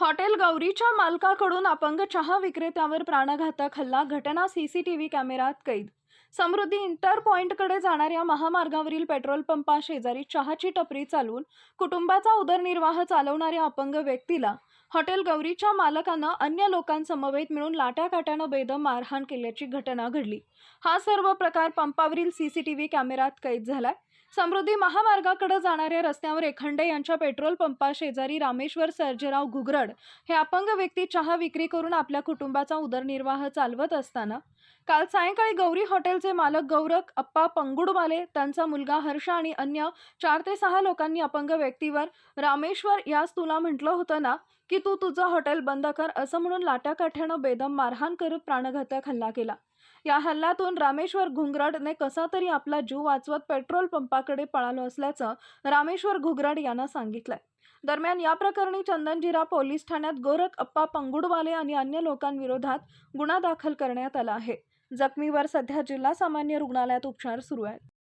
Hotel गौरीच्या मालकाकडून अपंग चहा विक्रेत्यावर प्राणघातक हल्ला घटना सीसीटीव्ही कॅमेऱ्यात कैद. समृद्धी इंटर पॉइंटकडे जाणाऱ्या महामार्गावरील पेट्रोल पंपा शेजारी चहाची टपरी चालवून कुटुंबाचा उदरनिर्वाह चालवणाऱ्या अपंग व्यक्तीला हॉटेल गौरीच्या मालकानं अन्य लोकांसमवेत मिळून लाट्याकाट्यानं बेदम मारहाण केल्याची घटना घडली. हा सर्व प्रकार पंपावरील सीसीटीव्ही कॅमेऱ्यात कैद झालाय. समृद्धी महामार्गाकडे जाणाऱ्या रस्त्यावर एखंडे यांच्या पेट्रोल पंपा शेजारी रामेश्वर सर्जेराव घुगरड हे अपंग व्यक्ती चहा विक्री करून आपल्या कुटुंबाचा उदरनिर्वाह चालवत असताना काल सायंकाळी गौरी हॉटेलचे मालक गौरक अप्पा पंगुडवाले त्यांचा मुलगा हर्ष आणि अन्य चार ते सहा लोकांनी अपंग व्यक्तीवर रामेश्वर यास तुला म्हटलं होतं ना की तू तुझं हॉटेल बंद कर असं म्हणून लाट्याकाठ्यानं बेदम मारहाण करत प्राणघातक हल्ला केला. या हल्ल्यातून रामेश्वर घुंगराडने कसा तरी आपला जीव वाचवत पेट्रोल पंपाकडे पळालो असल्याचं रामेश्वर घुगराड यांना सांगितलंय. दरम्यान या प्रकरणी चंदनजिरा पोलीस ठाण्यात गोरख अप्पा पंगुडवाले आणि अन्य लोकांविरोधात गुन्हा दाखल करण्यात आला आहे. जखमीवर सध्या जिल्हा सामान्य रुग्णालयात उपचार सुरू आहेत.